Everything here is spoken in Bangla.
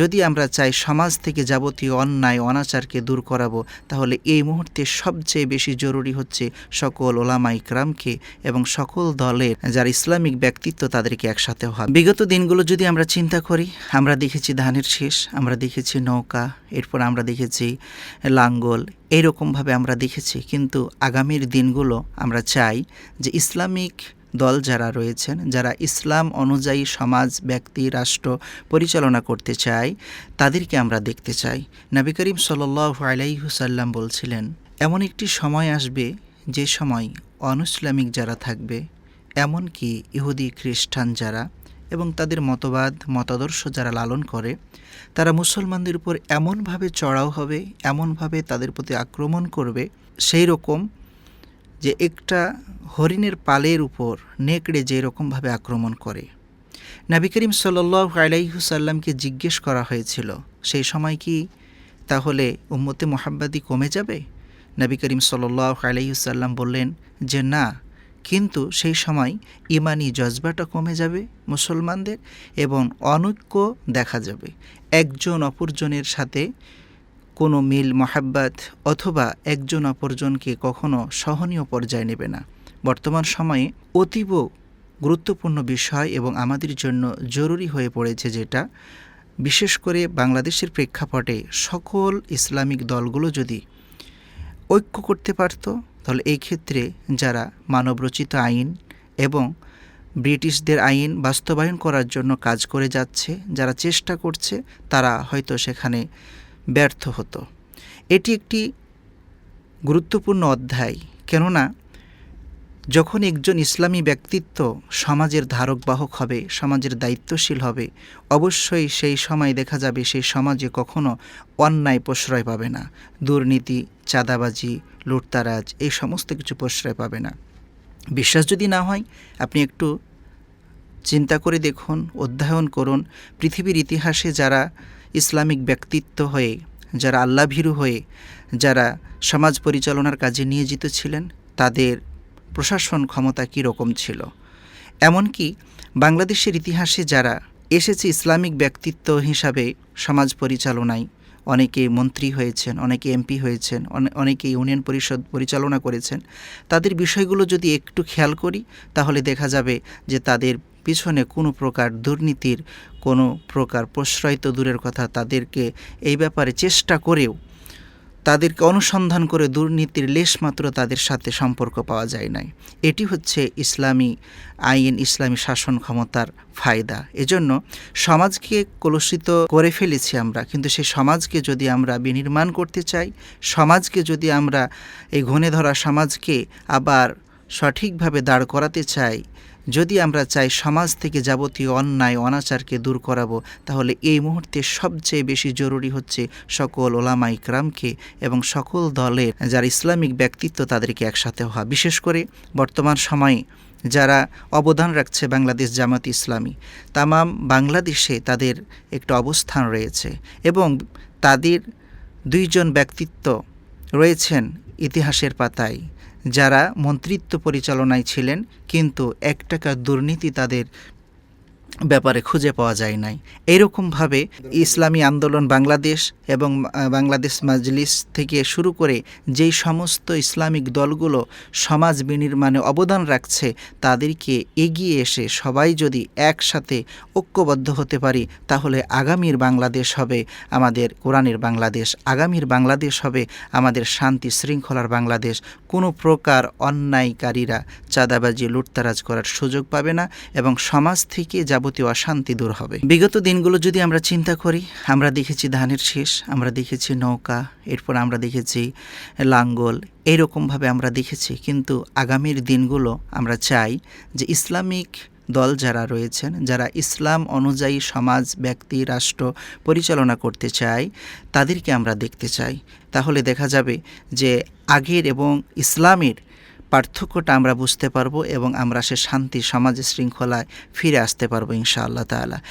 যদি আমরা চাই সমাজ থেকে যাবতীয় অন্যায়, অনাচারকে দূর করাবো, তাহলে এই মুহূর্তে সবচেয়ে বেশি জরুরি হচ্ছে সকল ওলামা ইকরামকে এবং সকল দলের যার ইসলামিক ব্যক্তিত্ব তাদেরকে একসাথে হওয়া। বিগত দিনগুলো যদি আমরা চিন্তা করি, আমরা দেখেছি ধানের শেষ, আমরা দেখেছি নৌকা, এরপর আমরা দেখেছি লাঙ্গল এইরকমভাবে আমরা দেখেছি। কিন্তু আগামীর দিনগুলো আমরা চাই যে ইসলামিক দল যারা রয়েছেন, যারা ইসলাম অনুযায়ী সমাজ, ব্যক্তি, রাষ্ট্র পরিচালনা করতে চায়, তাদেরকে আমরা দেখতে চাই। নবী করিম সাল্লাহ আলাইহুসাল্লাম বলছিলেন, এমন একটি সময় আসবে যে সময় অনুসলামিক যারা থাকবে, এমনকি ইহুদি, খ্রিস্টান যারা এবং তাদের মতবাদ, মতাদর্শ যারা লালন করে, তারা মুসলমানদের উপর এমনভাবে চড়াও হবে, এমনভাবে তাদের প্রতি আক্রমণ করবে সেই রকম যে একটা হরিণের পালের উপর নেকড়ে যে রকমভাবে আক্রমণ করে। নাবি করিম সাল্লাহ জিজ্ঞেস করা হয়েছিল, সেই সময় কি তাহলে উম্মতে মোহাব্বাদি কমে যাবে? নবী করিম সাল্লাহ বললেন, যে না, কিন্তু সেই সময় ইমানি জজবাটা কমে যাবে মুসলমানদের এবং অনৈক্য দেখা যাবে। একজন অপরজনের সাথে কোনো মিল, মহাব্বাত অথবা একজন অপরজনকে কখনো সহনীয় পর্যায়ে নেবে না। বর্তমান সময়ে অতীব গুরুত্বপূর্ণ বিষয় এবং আমাদের জন্য জরুরি হয়ে পড়েছে যেটা। বিশেষ করে বাংলাদেশের প্রেক্ষাপটে সকল ইসলামিক দলগুলো যদি ঐক্য করতে পারত, তাহলে এই ক্ষেত্রে যারা মানবরচিত আইন এবং ব্রিটিশদের আইন বাস্তবায়ন করার জন্য কাজ করে যাচ্ছে, যারা চেষ্টা করছে, তারা হয়তো সেখানে ব্যর্থ হতো। এটি একটি গুরুত্বপূর্ণ অধ্যায়, কেননা যখন একজন ইসলামী ব্যক্তিত্ব সমাজের ধারক বাহক হবে, সমাজের দায়িত্বশীল হবে, অবশ্যই সেই সময় দেখা যাবে সেই সমাজে কখনো অন্যায় প্রশ্রয় পাবে না। দুর্নীতি, চাঁদাবাজি, লুটতারাজ, এই সমস্ত কিছু প্রশ্রয় পাবে না। বিশ্বাস যদি না হয়, আপনি একটু চিন্তা করে দেখুন, অধ্যয়ন করুন পৃথিবীর ইতিহাসে যারা ইসলামিক ব্যক্তিত্ব হয়ে, যারা আল্লাভীরু হয়ে, যারা সমাজ পরিচালনার কাজে নিয়োজিত ছিলেন, তাদের প্রশাসন ক্ষমতা কী রকম ছিল? এমনকি বাংলাদেশের ইতিহাসে যারা এসেছে ইসলামিক ব্যক্তিত্ব হিসাবে সমাজ পরিচালনায়, অনেকে মন্ত্রী হয়েছেন, অনেকে এমপি হয়েছেন অনেকে ইউনিয়ন পরিষদ পরিচালনা করেছেন, তাদের বিষয়গুলো যদি একটু খেয়াল করি, তাহলে দেখা যাবে যে তাদের পিছনে কোনো প্রকার দুর্নীতির কোনো প্রকার প্রশ্রয় তো দূরের কথা, তাদেরকে এই ব্যাপারে চেষ্টা করেও তাদেরকে অনুসন্ধান করে দুর্নীতির লেশমাত্র তাদের সাথে সম্পর্ক পাওয়া যায় নাই। এটি হচ্ছে ইসলামী আইন, ইসলামী শাসন ক্ষমতার ফায়দা। এজন্য সমাজকে কলুষিত করে ফেলেছি আমরা, কিন্তু সেই সমাজকে যদি আমরা বিনির্মাণ করতে চাই, সমাজকে যদি আমরা এই ঘনে ধরা সমাজকে আবার সঠিকভাবে দাঁড় করাতে চাই যদি আমরা চাই সমাজ থেকে যাবতীয় অন্যায়, অনাচারকে দূর করাবো, তাহলে এই মুহূর্তে সবচেয়ে বেশি জরুরি হচ্ছে সকল ওলামা ইকরামকে এবং সকল দলের যারা ইসলামিক ব্যক্তিত্ব তাদেরকে একসাথে হওয়া। বিশেষ করে বর্তমান সময়ে যারা অবদান রাখছে বাংলাদেশ জামাত ইসলামী, তামাম বাংলাদেশে তাদের একটা অবস্থান রয়েছে এবং তাদের দুইজন ব্যক্তিত্ব রয়েছেন ইতিহাসের পাতায় যারা মন্ত্রিত্ব পরিচালনায় ছিলেন কিন্তু এক টাকা দুর্নীতি তাদের ব্যাপারে খুঁজে পাওয়া যায় নাই। এইরকমভাবে ইসলামী আন্দোলন বাংলাদেশ এবং বাংলাদেশ মাজলিস থেকে শুরু করে যেই সমস্ত ইসলামিক দলগুলো সমাজ বিনির্মাণে অবদান রাখছে, তাদেরকে এগিয়ে এসে সবাই যদি একসাথে ঐক্যবদ্ধ হতে পারি, তাহলে আগামীর বাংলাদেশ হবে আমাদের, কোরআনের বাংলাদেশ, আগামীর বাংলাদেশ হবে আমাদের শান্তি শৃঙ্খলার বাংলাদেশ। কোনো প্রকার অন্যায়কারীরা চাঁদাবাজি, লুটতারাজ করার সুযোগ পাবে না এবং সমাজ থেকে যাবতীয় অশান্তি দূর হবে। বিগত দিনগুলো যদি আমরা চিন্তা করি, আমরা দেখেছি ধানের শেষ, আমরা দেখেছি নৌকা, এরপর আমরা দেখেছি লাঙ্গল, এইরকমভাবে আমরা দেখেছি। কিন্তু আগামীর দিনগুলো আমরা চাই যে ইসলামিক দল যারা রয়েছেন, যারা ইসলাম অনুযায়ী সমাজ, ব্যক্তি, রাষ্ট্র পরিচালনা করতে চায়, তাদেরকে আমরা দেখতে চাই। তাহলে দেখা যাবে যে আগের এবং ইসলামের পার্থক্যটা আমরা বুঝতে পারব এবং আমরা সে শান্তি, সমাজ শৃঙ্খলায় ফিরে আসতে পারব ইনশাআল্লাহ তালা